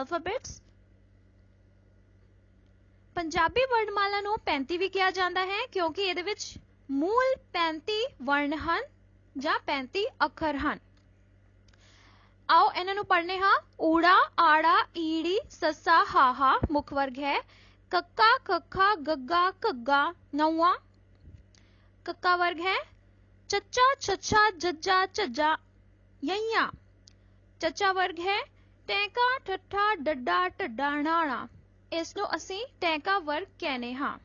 alphabets Punjabi ਵਰਣਮਾਲਾ ਨੂੰ 35 ਵੀ ਕਿਹਾ ਜਾਂਦਾ ਹੈ, ਕਿਉਂਕਿ ਇਹਦੇ ਵਿੱਚ ਮੂਲ 35 ਵਰਣ ਹਨ ਜਾਂ 35 ਅੱਖਰ ਹਨ। ਆਓ ਇਹਨਾਂ ਨੂੰ ਪੜ੍ਹਨੇ ਹਾਂ। ਊੜਾ, ਆੜਾ, ਈੜੀ, ਸੱਸਾ, ਹਾਹਾ, ਮੁੱਖ ਵਰਗ ਹੈ। ਕੱਕਾ ਖੱਖਾ ਗੱਗਾ, ਘੱਗਾ ਨੌਵਾਂ ਕੱਕਾ ਵਰਗ ਹੈ। ਚੱਚਾ, ਛੱਛਾ, ਜੱਜਾ, ਝੱਜਾ, ਯਈਆਂ, ਚੱਚਾ ਵਰਗ ਹੈ। ਟੈਂਕਾ, ਠੱਠਾ, ਡੱਡਾ, ਢੱਡਾ ਨਾਣਾ ਇਸ ਨੂੰ ਅਸੀਂ ਟੈਂਕਾ ਵਰਗ ਕਹਿੰਦੇ ਹਾਂ।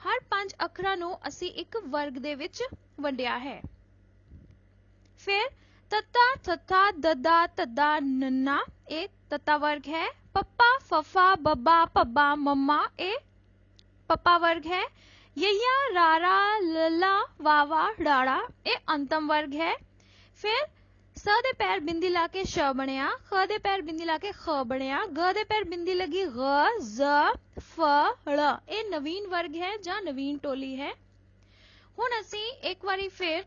ਹਰ ਪੰਜ ਅੱਖਰਾਂ ਨੂੰ ਅਸੀਂ ਇੱਕ ਵਰਗ ਦੇ ਵਿੱਚ ਵੰਡਿਆ ਹੈ। ਫਿਰ ਤੱਤਾ, ਥੱਥਾ, ਦਦਾ ਤੱਦਾ ਨੰਨਾ, ਇਹ ਤੱਤਾ ਵਰਗ ਹੈ। ਪੱਪਾ, ਫਫਾ, ਬੱਬਾ ਪੱਬਾ ਮੰਮਾ, ਇਹ ਪੱਪਾ ਵਰਗ ਹੈ। ਯਈਆ, ਰਾਰਾ, ਲੱਲਾ, ਵਾਵਾ, ਡਾੜਾ, ਇਹ ਅੰਤਮ ਵਰਗ ਹੈ। ਫਿਰ ਸ ਦੇ ਪੈਰ ਬਿੰਦੀ ਲਾ ਕੇ ਸ਼ ਬਣਿਆ, ਖ ਦੇ ਪੈਰ ਬਿੰਦੀ ਲਾ ਕੇ ਖ ਬਣਿਆ, ਗ ਦੇ ਪੈਰ ਬਿੰਦੀ ਲੱਗੀ ਗ, ਜ਼, ਫ ੜ ਇਹ ਨਵੀਨ ਵਰਗ ਹੈ ਜਾਂ ਨਵੀਨ ਟੋਲੀ ਹੈ? ਹੁਣ ਅਸੀਂ ਇੱਕ ਵਾਰੀ ਫਿਰ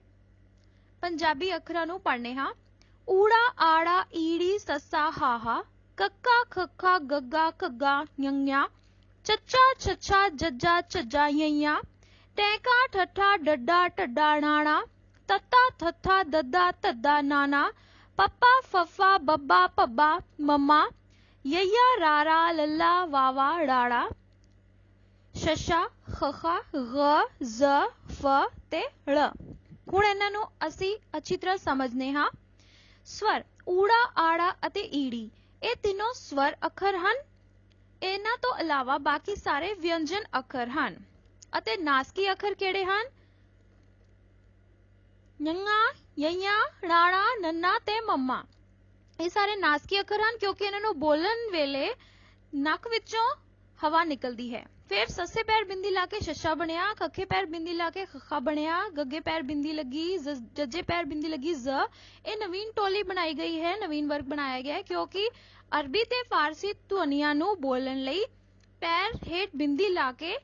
ਪੰਜਾਬੀ ਅੱਖਰਾਂ ਨੂੰ ਪੜ੍ਹਨੇ ਹਾਂ। ਊੜਾ, ਆੜਾ, ਈੜੀ, ਸੱਸਾ, ਹਾਹਾ, ਕੱਕਾ, ਖੱਖਾ, ਗੱਗਾ ਘੱਗਾ ਯੰਗਿਆ ਚੱਚਾ, ਛੱਛਾ, ਜੱਜਾ, ਝੱਜਾ ਯਈਆਂ ਟੈਂਕਾ, ਠੱਠਾ, ਡੱਡਾ, ਢੱਡਾ, ਨਾਣਾ ਤੱਤਾ, ਥੱਥਾ, ਦੱਦਾ, ਧੱਦਾ, ਨਾਨਾ, ਪੱਪਾ, ਫੱਫਾ, ਬੱਬਾ ਪੱਬਾ ਮੰਮਾ, ਯਈਆ, ਰਾਰਾ, ਲੱਲਾ, ਵਾਵਾ, ਡਾੜਾ, ਸ਼ਸ਼ਾ, ਖਖਾ, ਗ, ਜ਼, ਫ ਤੇ ੜ ਹੁਣ ਇਹਨਾਂ ਨੂੰ ਅਸੀਂ ਅੱਛੀ ਤਰ੍ਹਾਂ ਸਮਝਨੇ ਹਾਂ। ਸਵਰ, ਊੜਾ, ਆੜਾ ਅਤੇ ਈੜੀ, ਇਹ ਤਿੰਨੋਂ ਸਵਰ ਅੱਖਰ ਹਨ। ਇਹਨਾਂ ਤੋਂ ਇਲਾਵਾ ਬਾਕੀ ਸਾਰੇ ਵਿਅੰਜਨ ਅੱਖਰ ਹਨ। ਅਤੇ ਨਾਸਕੀ ਅੱਖਰ ਕਿਹੜੇ ਹਨ? ਨੰਗਾ, ਯਈਆ, ਰਾਣਾ, ਨੰਨਾ ਤੇ ਮੰਮਾ। ਇਹ ਸਾਰੇ ਨਾਸਕੀ ਅੱਖਰ ਹਨ ਕਿਉਂਕਿ ਇਹਨਾਂ ਨੂੰ ਬੋਲਣ ਵੇਲੇ ਨੱਕ ਵਿੱਚੋਂ ਹਵਾ ਨਿਕਲਦੀ ਹੈ। ਫਿਰ ਸੱਸੇ ਪੈਰ ਬਿੰਦੀ ਲਾ ਕੇ ਸ਼ੱਸ਼ਾ ਬਣਿਆ, ਖੱਖੇ ਪੈਰ ਬਿੰਦੀ ਲਾ ਕੇ ਖੱਖਾ ਬਣਿਆ, ਗੱਗੇ ਪੈਰ ਬਿੰਦੀ ਲੱਗੀ ਜੱਜੇ ਪੈਰ ਬਿੰਦੀ ਲੱਗੀ, ਜ਼। ਇਹ ਨਵੀਨ ਟੋਲੀ ਬਣਾਈ ਗਈ ਹੈ, ਨਵੀਨ ਵਰਗ ਬਣਾਇਆ ਗਿਆ ਹੈ ਕਿਉਂਕਿ ਅਰਬੀ ਤੇ ਫਾਰਸੀ ਧੁਨੀਆਂ ਨੂੰ ਬੋਲਣ ਲਈ ਪੈਰ ਹੇਠ ਬਿੰਦੀ ਲਾ ਕੇ